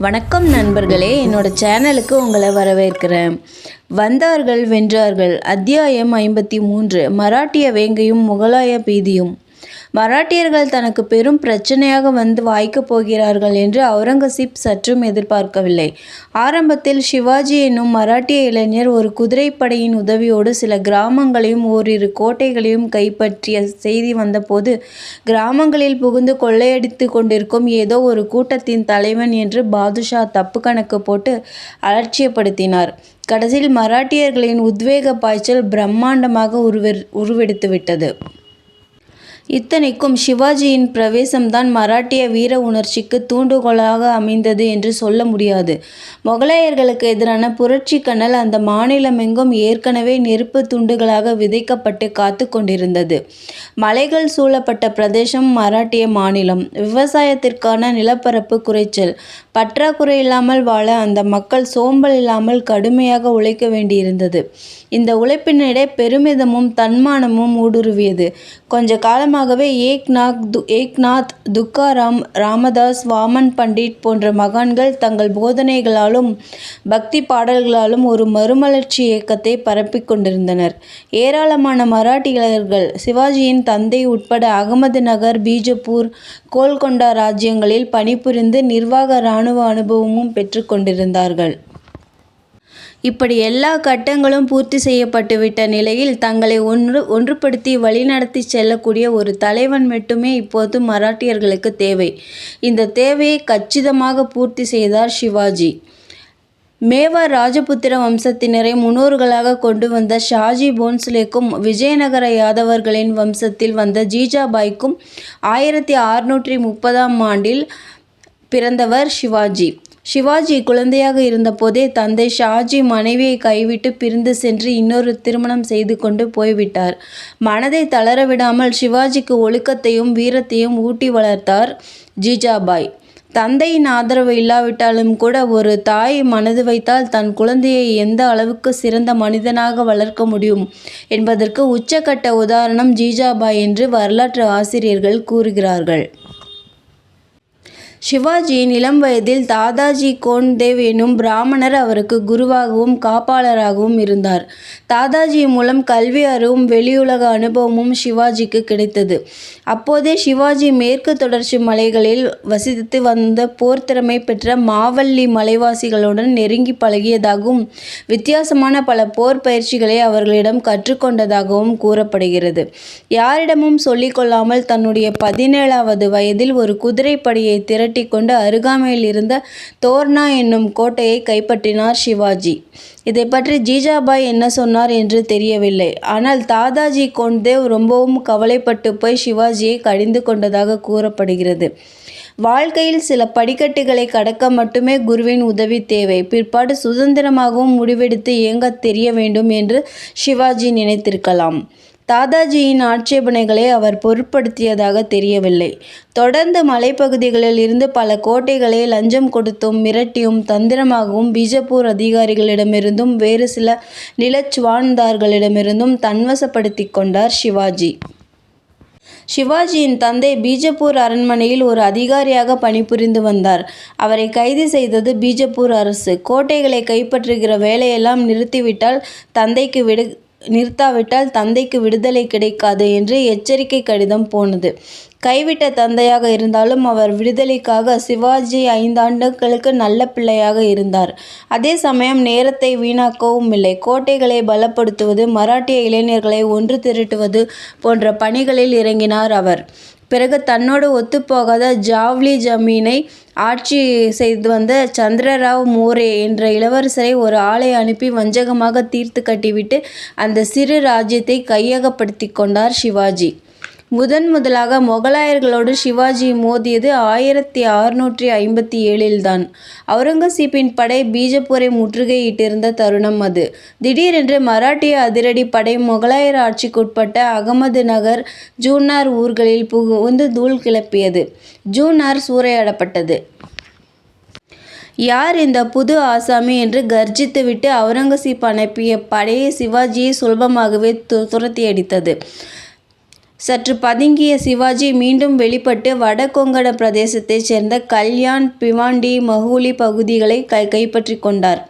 வணக்கம் நண்பர்களே என்னோட சேனலுக்கு உங்களை வரவேற்கிறேன். வந்தார்கள் வென்றார்கள். அத்தியாயம் ஐம்பத்தி மூன்று மராட்டிய வேங்கையும் முகலாய பீதியும். மராட்டியர்கள் தனக்கு பெரும் பிரச்சனையாக வந்து வாய்க்கப் போகிறார்கள் என்று அவுரங்கசீப் சற்றும் எதிர்பார்க்கவில்லை. ஆரம்பத்தில் சிவாஜி என்னும் மராட்டிய இளைஞர் ஒரு குதிரைப்படையின் உதவியோடு சில கிராமங்களையும் ஓரிரு கோட்டைகளையும் கைப்பற்றிய செய்தி வந்தபோது கிராமங்களில் புகுந்து கொள்ளையடித்து கொண்டிருக்கும் ஏதோ ஒரு கூட்டத்தின் தலைவன் என்று பாதுஷா தப்பு கணக்கு போட்டு அலட்சியப்படுத்தினார். கடைசியில் மராட்டியர்களின் உத்வேக பாய்ச்சல் பிரம்மாண்டமாக உருவெ உருவெடுத்துவிட்டது. இத்தனைக்கும் சிவாஜியின் பிரவேசம்தான் மராட்டிய வீர உணர்ச்சிக்கு தூண்டுகோலாக அமைந்தது என்று சொல்ல முடியாது. முகலாயர்களுக்கு எதிரான புரட்சி கனல் அந்த மாநிலமெங்கும் ஏற்கனவே நெருப்பு துண்டுகளாக விதைக்கப்பட்டு காத்து கொண்டிருந்தது. மலைகள் சூழப்பட்ட பிரதேசம் மராட்டிய மாநிலம். விவசாயத்திற்கான நிலப்பரப்பு குறைச்சல். பற்றாக்குறை இல்லாமல் வாழ அந்த மக்கள் சோம்பல் இல்லாமல் கடுமையாக உழைக்க வேண்டியிருந்தது. இந்த உழைப்பினிടെ பெருமிதமும் தன்மானமும் ஊடுருவியது. கொஞ்ச காரணமாகவே ஏக்நாத் து ஏக்நாத் துக்காராம் ராமதாஸ் வாமன் பண்டிட் போன்ற மகான்கள் தங்கள் போதனைகளாலும் பக்தி பாடல்களாலும் ஒரு மறுமலர்ச்சி இயக்கத்தை பரப்பிக் கொண்டிருந்தனர். ஏராளமான மராட்டியர்கள் சிவாஜியின் தந்தை உட்பட அகமது நகர் பீஜப்பூர் கோல்கொண்டா ராஜ்யங்களில் பணிபுரிந்து நிர்வாக இராணுவ அனுபவமும் பெற்றுக்கொண்டிருந்தார்கள் இப்படி எல்லா கட்டங்களும் பூர்த்தி செய்யப்பட்டுவிட்ட நிலையில் தங்களை ஒன்று ஒன்றுபடுத்தி வழிநடத்தி செல்லக்கூடிய ஒரு தலைவன் மட்டுமே இப்போது மராட்டியர்களுக்கு தேவை. இந்த தேவையை கச்சிதமாக பூர்த்தி செய்தார் சிவாஜி. மேவார் ராஜபுத்திர வம்சத்தினரை முன்னோர்களாக கொண்டு வந்த ஷாஜி போன்ஸ்லேக்கும் விஜயநகர யாதவர்களின் வம்சத்தில் வந்த ஜீஜாபாய்க்கும் ஆயிரத்தி அறுநூற்றி முப்பதாம் ஆண்டில் பிறந்தவர் சிவாஜி. சிவாஜி குழந்தையாக இருந்தபோதே தந்தை ஷாஜி மனைவியை கைவிட்டு பிரிந்து சென்று இன்னொரு திருமணம் செய்து கொண்டு போய்விட்டார். மனதை தளர விடாமல் சிவாஜிக்கு ஒழுக்கத்தையும் வீரத்தையும் ஊட்டி வளர்த்தார் ஜீஜாபாய். தந்தையின் ஆதரவு இல்லாவிட்டாலும் கூட ஒரு தாய் மனது வைத்தால் தன் குழந்தையை எந்த அளவுக்கு சிறந்த மனிதனாக வளர்க்க முடியும் என்பதற்கு உச்சக்கட்ட உதாரணம் ஜிஜாபாய் என்று வரலாற்று ஆசிரியர்கள் கூறுகிறார்கள். சிவாஜியின் இளம் வயதில் தாதாஜி கோன்தேவ் எனும் பிராமணர் அவருக்கு குருவாகவும் காப்பாளராகவும் இருந்தார். தாதாஜி மூலம் கல்வி அறிவும் வெளியுலக அனுபவமும் சிவாஜிக்கு கிடைத்தது. அப்போதே சிவாஜி மேற்கு தொடர்ச்சி மலைகளில் வசித்து வந்த போர் திறமை பெற்ற மாவல்லி மலைவாசிகளுடன் நெருங்கி பழகியதாகவும் வித்தியாசமான பல போர் பயிற்சிகளை அவர்களிடம் கற்றுக்கொண்டதாகவும் கூறப்படுகிறது. யாரிடமும் சொல்லிக்கொள்ளாமல் தன்னுடைய பதினேழாவது வயதில் ஒரு குதிரைப்படையை திரட்டி கொண்டு அருகாமையில் இருந்த தோர்னா என்னும் கோட்டையை கைப்பற்றினார் சிவாஜி. இதை பற்றி ஜீஜாபாய் என்ன சொன்னார் என்று தெரியவில்லை. ஆனால் தாதாஜி கொண்டேவ் ரொம்பவும் கவலைப்பட்டு போய் சிவாஜியை கடிந்து கொண்டதாக கூறப்படுகிறது. வாழ்க்கையில் சில படிக்கட்டுகளை கடக்க மட்டுமே குருவின் உதவி தேவை. பிற்பாடு சுதந்திரமாகவும் முடிவெடுத்து இயங்கத் தெரிய வேண்டும் என்று சிவாஜி நினைத்திருக்கலாம். தாதாஜியின் ஆட்சேபனைகளை அவர் பொருட்படுத்தியதாக தெரியவில்லை. தொடர்ந்து மலைப்பகுதிகளில் இருந்து பல கோட்டைகளை லஞ்சம் கொடுத்தும் மிரட்டியும் தந்திரமாகவும் பீஜப்பூர் அதிகாரிகளிடமிருந்தும் வேறு சில நிலச்சுவான்தார்களிடமிருந்தும் தன்வசப்படுத்தி கொண்டார் சிவாஜி. சிவாஜியின் தந்தை பீஜப்பூர் அரண்மனையில் ஒரு அதிகாரியாக பணிபுரிந்து வந்தார். அவரை கைது செய்தது பீஜப்பூர் அரசு. கோட்டைகளை கைப்பற்றுகிற வேலையெல்லாம் நிறுத்திவிட்டால் தந்தைக்கு விடு நிறுத்தாவிட்டால் தந்தைக்கு விடுதலை கிடைக்காது என்று எச்சரிக்கை கடிதம் போனது. கைவிட்ட தந்தையாக இருந்தாலும் அவர் விடுதலைக்காக சிவாஜி ஐந்தாண்டுகளுக்கு நல்ல பிள்ளையாக இருந்தார். அதே சமயம் நேரத்தை வீணாக்கவும் இல்லை. கோட்டைகளை பலப்படுத்துவது மராட்டிய இளைஞர்களை ஒன்று திரட்டுவது போன்ற பணிகளில் இறங்கினார் அவர். பிறகு தன்னோடு ஒத்துப்போகாத ஜாவ்லி ஜமீனை ஆட்சி செய்து வந்த சந்திரராவ் மோரே என்ற இளவரசரை ஒரு ஆளை அனுப்பி வஞ்சகமாக தீர்த்து கட்டிவிட்டு அந்த சிறு ராஜ்யத்தை கையகப்படுத்தி கொண்டார் சிவாஜி. முதன் முதலாக மொகலாயர்களோடு சிவாஜி மோதியது ஆயிரத்தி அறுநூற்றி ஐம்பத்தி ஏழில்தான். அவுரங்கசீப்பின் படை பீஜப்பூரை முற்றுகையிட்டிருந்த தருணம் அது. திடீரென்று மராட்டிய அதிரடி படை மொகலாயர் ஆட்சிக்குட்பட்ட அகமது நகர் ஜூன்னார் ஊர்களில் புகுந்து தூள் கிளப்பியது. ஜூன்னார் சூறையாடப்பட்டது. யார் இந்த புது ஆசாமி என்று கர்ஜித்துவிட்டு அவுரங்கசீப் அனுப்பிய படையை சிவாஜியை சுலபமாகவே து துரத்தி அடித்தது சற்று பதுங்கிய சிவாஜி மீண்டும் வெளிப்பட்டு வடகொங்கண பிரதேசத்தைச் சேர்ந்த கல்யாண் பிவாண்டி மஹூலி பகுதிகளை கை கைப்பற்றி கொண்டார்.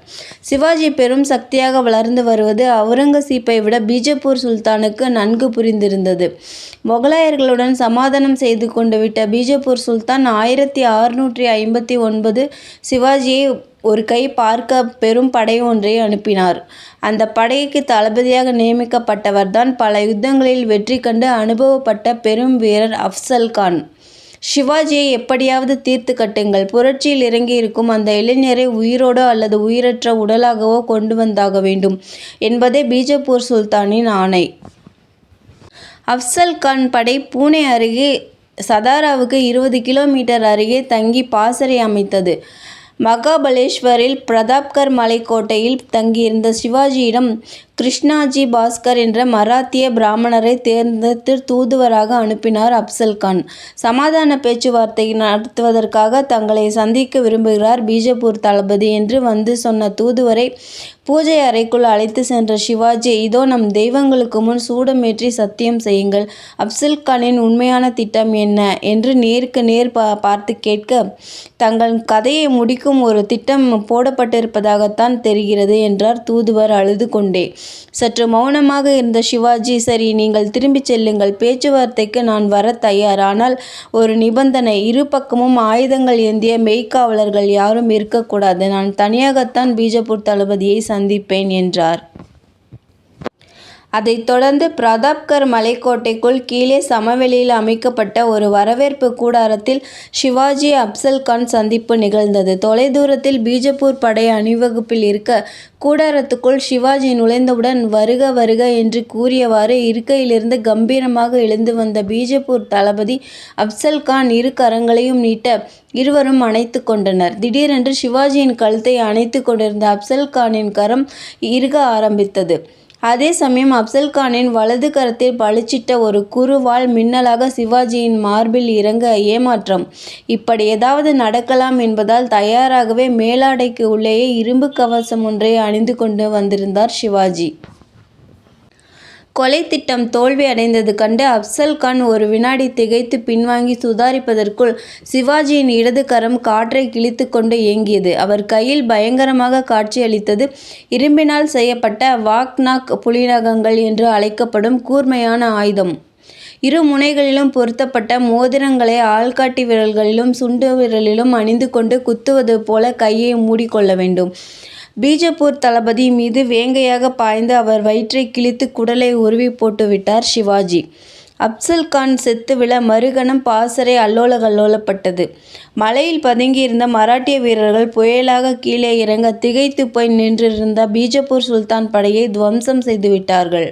சிவாஜி பெரும் சக்தியாக வளர்ந்து வருவது அவுரங்கசீப்பை விட பீஜப்பூர் சுல்தானுக்கு நன்கு புரிந்திருந்தது. மொகலாயர்களுடன் சமாதானம் செய்து கொண்டு விட்ட பீஜப்பூர் சுல்தான் ஆயிரத்தி அறுநூற்றி ஐம்பத்தி ஒன்பது சிவாஜியை ஒரு கை பார்க்க பெரும் படை ஒன்றை அனுப்பினார். அந்த படைக்கு தளபதியாக நியமிக்கப்பட்டவர்தான் பல யுத்தங்களில் வெற்றி கண்டு அனுபவப்பட்ட பெரும் வீரர் அப்சல் கான். சிவாஜியை எப்படியாவது தீர்த்து கட்டுங்கள். புரட்சியில் இறங்கியிருக்கும் அந்த இளைஞரை உயிரோடோ அல்லது உயிரற்ற உடலாகவோ கொண்டு வந்தாக வேண்டும் என்பதே பீஜப்பூர் சுல்தானின் ஆணை. அப்சல் கான் படை பூனே அருகே சதாராவுக்கு இருபது கிலோமீட்டர் அருகே தங்கி பாசறை அமைத்தது. மகாபலேஸ்வரில் பிரதாப்கர் மலைக்கோட்டையில் தங்கியிருந்த சிவாஜியிடம் கிருஷ்ணாஜி பாஸ்கர் என்ற மராத்திய பிராமணரை தேர்ந்தெடுத்து தூதுவராக அனுப்பினார் அப்சல்கான் சமாதான பேச்சுவார்த்தை நடத்துவதற்காக தங்களை சந்திக்க விரும்புகிறார் பீஜப்பூர் தளபதி என்று வந்து சொன்ன தூதுவரை பூஜை அறைக்குள் அழைத்து சென்ற சிவாஜி இதோ நம் தெய்வங்களுக்கு முன் சூடமேற்றி சத்தியம் செய்யுங்கள். அப்சல் கானின் உண்மையான திட்டம் என்ன என்று நேருக்கு நேர் பா பார்த்து கேட்க தங்கள் கதையை முடிக்கும் ஒரு திட்டம் போடப்பட்டிருப்பதாகத்தான் தெரிகிறது என்றார் தூதுவர் அழுது கொண்டே. சற்று மௌனமாக இருந்த சிவாஜி சரி நீங்கள் திரும்பிச் செல்லுங்கள். பேச்சுவார்த்தைக்கு நான் வர தயார். ஆனால் ஒரு நிபந்தனை. இரு பக்கமும் ஆயுதங்கள் ஏந்திய மெய்க்காவலர்கள் யாரும் இருக்கக்கூடாது. நான் தனியாகத்தான் பீஜப்பூர் தளபதியை சந்திப்பேன் என்றார். அதைத் தொடர்ந்து பிரதாப்கர் மலைக்கோட்டைக்குள் கீழே சமவெளியில் அமைக்கப்பட்ட ஒரு வரவேற்பு கூடாரத்தில் சிவாஜி அப்சல் கான் சந்திப்பு நிகழ்ந்தது. தொலைதூரத்தில் பீஜப்பூர் படை அணிவகுப்பில் இருக்க கூடாரத்துக்குள் சிவாஜி நுழைந்தவுடன் வருக வருக என்று கூறியவாறு இருக்கையிலிருந்து கம்பீரமாக எழுந்து வந்த பீஜப்பூர் தளபதி அப்சல் கான் இரு கரங்களையும் நீட்ட இருவரும் அணைத்து கொண்டனர். திடீரென்று சிவாஜியின் கழுத்தை அணைத்து கொண்டிருந்த அப்சல் கானின் கரம் இறுக ஆரம்பித்தது. அதே சமயம் அப்சல்கானின் வலது கரத்தில் பளிச்சிட்ட ஒரு குருவால் மின்னலாக சிவாஜியின் மார்பில் இறங்க ஏமாற்றம். இப்படி ஏதாவது நடக்கலாம் என்பதால் தயாராகவே மேலாடைக்கு உள்ளேயே இரும்பு கவசம் ஒன்றை அணிந்து கொண்டு வந்திருந்தார் சிவாஜி. கொலை திட்டம் தோல்வி அடைந்தது கண்டு அப்சல் கான் ஒரு வினாடி திகைத்து பின்வாங்கி சுதாரிப்பதற்குள் சிவாஜியின் இடது கரம் காற்றை கிழித்து கொண்டு இயங்கியது அவர் கையில் பயங்கரமாக காட்சியளித்தது இரும்பினால் செய்யப்பட்ட வாக்நாக் புலிநகங்கள் என்று அழைக்கப்படும் கூர்மையான ஆயுதம். இரு முனைகளிலும் பொருத்தப்பட்ட மோதிரங்களை ஆள்காட்டி விரல்களிலும் சுண்டு விரலிலும் அணிந்து கொண்டு குத்துவது போல கையை மூடிக்கொள்ள வேண்டும். பீஜப்பூர் தளபதி மீது வேங்கையாக பாய்ந்து அவர் வயிற்றை கிழித்து குடலை உருவி போட்டுவிட்டார் சிவாஜி. அப்சல் கான் செத்து விழ மறுகணம் பாசறை அல்லோல கல்லோலப்பட்டது. மலையில் பதுங்கியிருந்த மராட்டிய வீரர்கள் புயலாக கீழே இறங்க திகைத்து போய் நின்றிருந்த பீஜப்பூர் சுல்தான் படையை துவம்சம் செய்துவிட்டார்கள்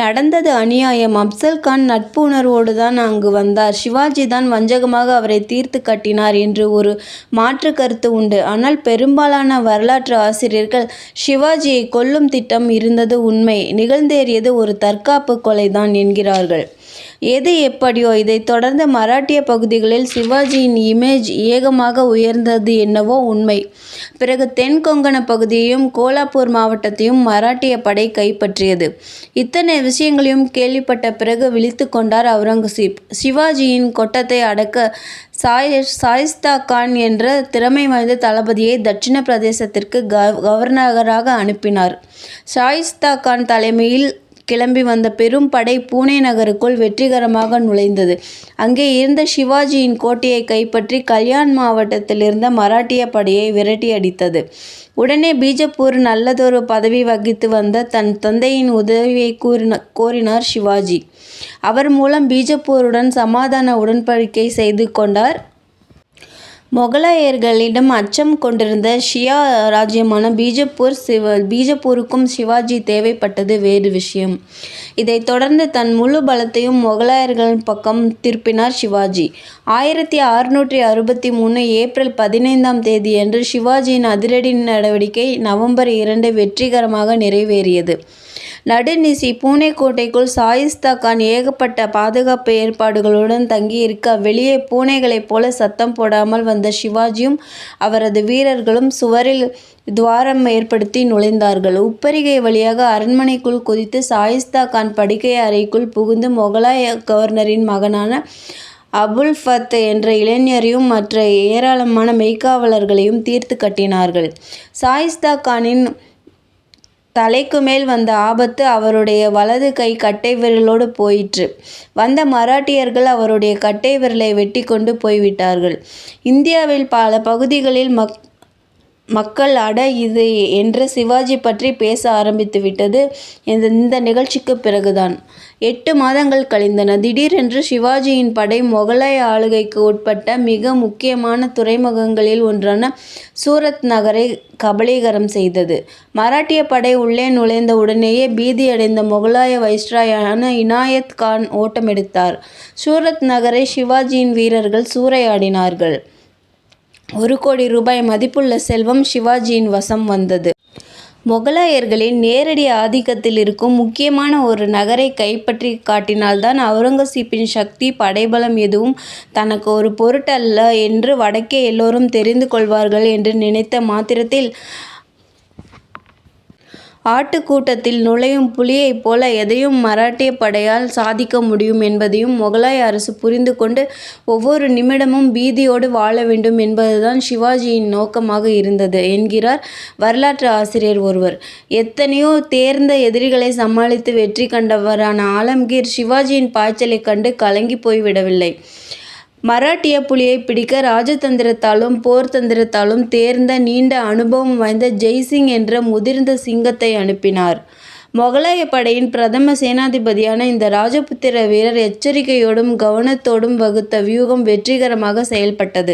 நடந்தது அநியாயம். அப்சல் கான் நட்பு உணர்வோடு தான் அங்கு வந்தார். சிவாஜி தான் வஞ்சகமாக அவரை தீர்த்து கட்டினார் என்று ஒரு மாற்று கருத்து உண்டு. ஆனால் பெரும்பாலான வரலாற்று ஆசிரியர்கள் சிவாஜியை கொல்லும் திட்டம் இருந்தது உண்மை. நிகழ்ந்தேறியது ஒரு தற்காப்பு கொலைதான் என்கிறார்கள். எது எப்படியோ இதைத் தொடர்ந்து மராட்டிய பகுதிகளில் சிவாஜியின் இமேஜ் ஏகமாக உயர்ந்தது என்னவோ உண்மை. பிறகு தென் கொங்கண பகுதியையும் கோலாப்பூர் மாவட்டத்தையும் மராட்டிய படை கைப்பற்றியது. இத்தனை விஷயங்களையும் கேள்விப்பட்ட பிறகு விழித்து கொண்டார் அவுரங்கசீப். சிவாஜியின் கொட்டத்தை அடக்க சாய் சாயிஸ்தா கான் என்ற திறமை வாய்ந்த தளபதியை தட்சிண பிரதேசத்திற்கு கவர்னராக அனுப்பினார். ஷாயிஸ்தா கான் தலைமையில் கிளம்பி வந்த பெரும் படை பூனே நகருக்குள் வெற்றிகரமாக நுழைந்தது. அங்கே இருந்த சிவாஜியின் கோட்டையை கைப்பற்றி கல்யாண் மாவட்டத்தில் இருந்த மராட்டிய படையை விரட்டி அடித்தது. உடனே பீஜப்பூர் நல்லதொரு பதவி வகித்து வந்த தன் தந்தையின் உதவியை கூறின கோரினார் சிவாஜி. அவர் மூலம் பீஜப்பூருடன் சமாதான உடன்படிக்கை செய்து கொண்டார். மொகலாயர்களிடம் அச்சம் கொண்டிருந்த ஷியா ராஜ்யமான பீஜப்பூர் சிவ பீஜப்பூருக்கும் சிவாஜி தேவைப்பட்டது வேறு விஷயம். இதைத் தொடர்ந்து தன் முழு பலத்தையும் மொகலாயர்களின் பக்கம் திருப்பினார் சிவாஜி. ஆயிரத்தி அறுநூற்றி அறுபத்தி மூணு ஏப்ரல் பதினைந்தாம் தேதியன்று சிவாஜியின் அதிரடி நடவடிக்கை நவம்பர் இரண்டு வெற்றிகரமாக நிறைவேறியது. நடுநிசி பூனைக்கோட்டைக்குள் சாயிஸ்தா கான் ஏகப்பட்ட பாதுகாப்பு ஏற்பாடுகளுடன் தங்கியிருக்க வெளியே பூனைகளைப் போல சத்தம் போடாமல் வந்த சிவாஜியும் அவரது வீரர்களும் சுவரில் துவாரம் ஏற்படுத்தி நுழைந்தார்கள். உப்பரிகை வழியாக அரண்மனைக்குள் குதித்து சாயிஸ்தா கான் படுக்கை அறைக்குள் புகுந்து மொகலாய கவர்னரின் மகனான அபுல் ஃபத் என்ற இளைஞரையும் மற்ற ஏராளமான மெய்க்காவலர்களையும் தீர்த்து கட்டினார்கள். சாயிஸ்தா கானின் தலைக்கு மேல் வந்த ஆபத்து அவருடைய வலது கை கட்டை விரலோடு போயிற்று. வந்த மராட்டியர்கள் அவருடைய கட்டை விரலை வெட்டி கொண்டு போய்விட்டார்கள். இந்தியாவில் பல பகுதிகளில் மக் மக்கள் அட இது என்று சிவாஜி பற்றி பேச ஆரம்பித்துவிட்டது இந்த நிகழ்ச்சிக்கு பிறகுதான். எட்டு மாதங்கள் கழிந்தன. திடீரென்று சிவாஜியின் படை மொகலாய ஆளுகைக்கு உட்பட்ட மிக முக்கியமான துறைமுகங்களில் ஒன்றான சூரத் நகரை கபளீகரம் செய்தது. மராட்டிய படை உள்ளே நுழைந்த உடனேயே பீதியடைந்த மொகலாய வைஸ்ராயான இனாயத் கான் ஓட்டமெடுத்தார். சூரத் நகரை சிவாஜியின் வீரர்கள் சூறையாடினார்கள். ஒரு கோடி ரூபாய் மதிப்புள்ள செல்வம் சிவாஜியின் வசம் வந்தது. முகலாயர்களின் நேரடி ஆதிக்கத்தில் இருக்கும் முக்கியமான ஒரு நகரை கைப்பற்றி காட்டினால்தான் அவுரங்கசீப்பின் சக்தி படைபலம் எதுவும் தனக்கு ஒரு பொருட்டல்ல என்று வடக்கே எல்லோரும் தெரிந்து கொள்வார்கள் என்று நினைத்த மாத்திரத்தில் ஆட்டுக்கூட்டத்தில் நுழையும் புலியைப் போல எதையும் மராட்டிய படையால் சாதிக்க முடியும் என்பதையும் முகலாய அரசு புரிந்து கொண்டு ஒவ்வொரு நிமிடமும் பீதியோடு வாழ வேண்டும் என்பதுதான் சிவாஜியின் நோக்கமாக இருந்தது என்கிறார் வரலாற்று ஆசிரியர் ஒருவர். எத்தனையோ தேர்ந்த எதிரிகளை சமாளித்து வெற்றி கண்டவரான ஆலம்கீர் சிவாஜியின் பாய்ச்சலைக் கண்டு கலங்கிப் போய்விடவில்லை. மராட்டிய புலியைப் பிடிக்க ராஜதந்திரத்தாலும் போர் தந்திரத்தாலும் தேர்ந்த நீண்ட அனுபவம் வாய்ந்த ஜெய்சிங் என்ற முதிர்ந்த சிங்கத்தை அனுப்பினார். மொகலாயப் படையின் பிரதம சேனாதிபதியான இந்த ராஜபுத்திர வீரர் எச்சரிக்கையோடும் கவனத்தோடும் வகுத்த வியூகம் வெற்றிகரமாக செயல்பட்டது.